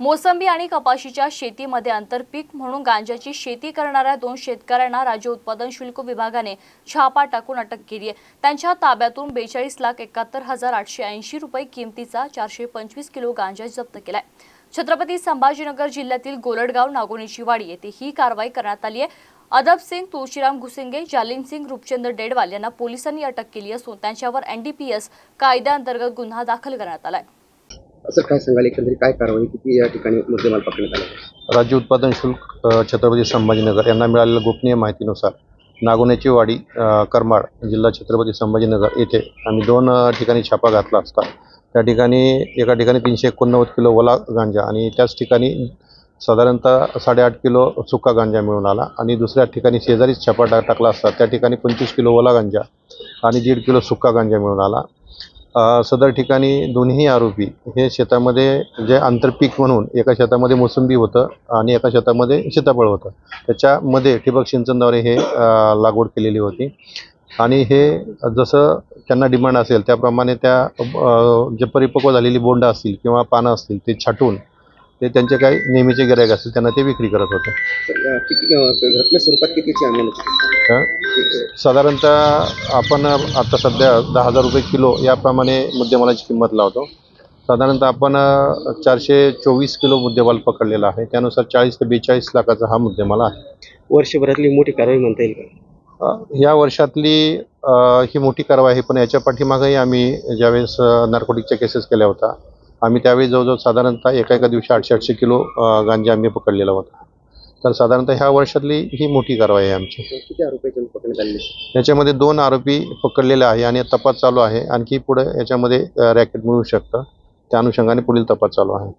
मोसंबी आणि कपाशीच्या शेतीमध्ये आंतरपीक म्हणून गांजाची शेती करणाऱ्या दोन शेतकऱ्यांना राज्य उत्पादन शुल्क विभागाने छापा टाकून अटक केली आहे. त्यांच्या ताब्यातून बेचाळीस लाख एकाहत्तर हजार आठशे ऐंशी रुपये किमतीचा चारशे पंचवीस किलो गांजा जप्त केलाय. छत्रपती संभाजीनगर जिल्ह्यातील गोलडगाव नागोणीची वाडी येथे ही कारवाई करण्यात आली आहे. अदब सिंग तुळशीराम घुसिंगे जालिम सिंग रूपचंद्र डेडवाल यांना पोलिसांनी अटक केली असून त्यांच्यावर एनडीपीएस कायद्याअंतर्गत गुन्हा दाखल करण्यात आला आहे असं काय सांगाल? एकंदरीत काय कारवाई किती या ठिकाणी मुद्देमाल पकडण्यात आला? राज्य उत्पादन शुल्क छत्रपती संभाजीनगर यांना मिळालेल्या गोपनीय माहितीनुसार नागोण्याची वाडी करमाड जिल्हा छत्रपती संभाजीनगर येथे आम्ही दोन ठिकाणी छापा घातला असता. त्या ठिकाणी एका ठिकाणी तीनशे एकोणनव्वद किलो ओला गांजा आणि त्याच ठिकाणी साधारणतः साडेआठ किलो सुका गांजा मिळून आला आणि दुसऱ्या ठिकाणी शेजारीच छापा टाकला असता. त्या ठिकाणी पंचवीस किलो ओला गांजा आणि दीड किलो सुका गांजा मिळून आला. सदर ठिकाणी दोन्ही आरोपी हे शेतामध्ये जे आंतरपीक म्हणून एका शेतामध्ये मोसंबी होतं आणि एका शेतामध्ये सीताफळ होतं. त्याच्यामध्ये ठिबक सिंचनद्वारे हे लागवड केलेली होती. आणि हे जसं त्यांना डिमांड असेल त्याप्रमाणे त्या जे परिपक्व झालेली बोंड असतील किंवा पानं असतील ते छाटून ते त्यांचे काही नेहमीचे गिरायक असतील त्यांना ते विक्री करत होते. किती रकमे स्वरूपात कितीची आम्ही साधारणतः आपण आता सध्या दहा हजार रुपये किलो याप्रमाणे मुद्देमालाची किंमत लावतो. साधारणतः आपण चारशे चोवीस किलो मुद्देमाल पकडलेला आहे. त्यानुसार चाळीस ते बेचाळीस लाखाचा हा मुद्देमाल आहे. वर्षभरातली मोठी कारवाई म्हणता येईल का? या वर्षातली ही मोठी कारवाई आहे पण याच्या पाठीमागही आम्ही ज्यावेळेस नार्कोटिकच्या केसेस केल्या होत्या आम्ही त्यावेळी जवळजवळ साधारणतः एका एका दिवशी आठशे आठशे किलो गांजा आम्ही पकडलेला होता. तर साधारणतः ह्या वर्षातली ही मोठी कारवाई आहे आमची. तर किती आरोपी याच्यावर पकडण्यात आले याच्यामध्ये दोन आरोपी पकडलेले आहे आणि तपास चालू आहे. आणखी पुढे याच्यामध्ये रॅकेट मिळू शकतं. त्या अनुषंगाने पुढील तपास चालू आहे.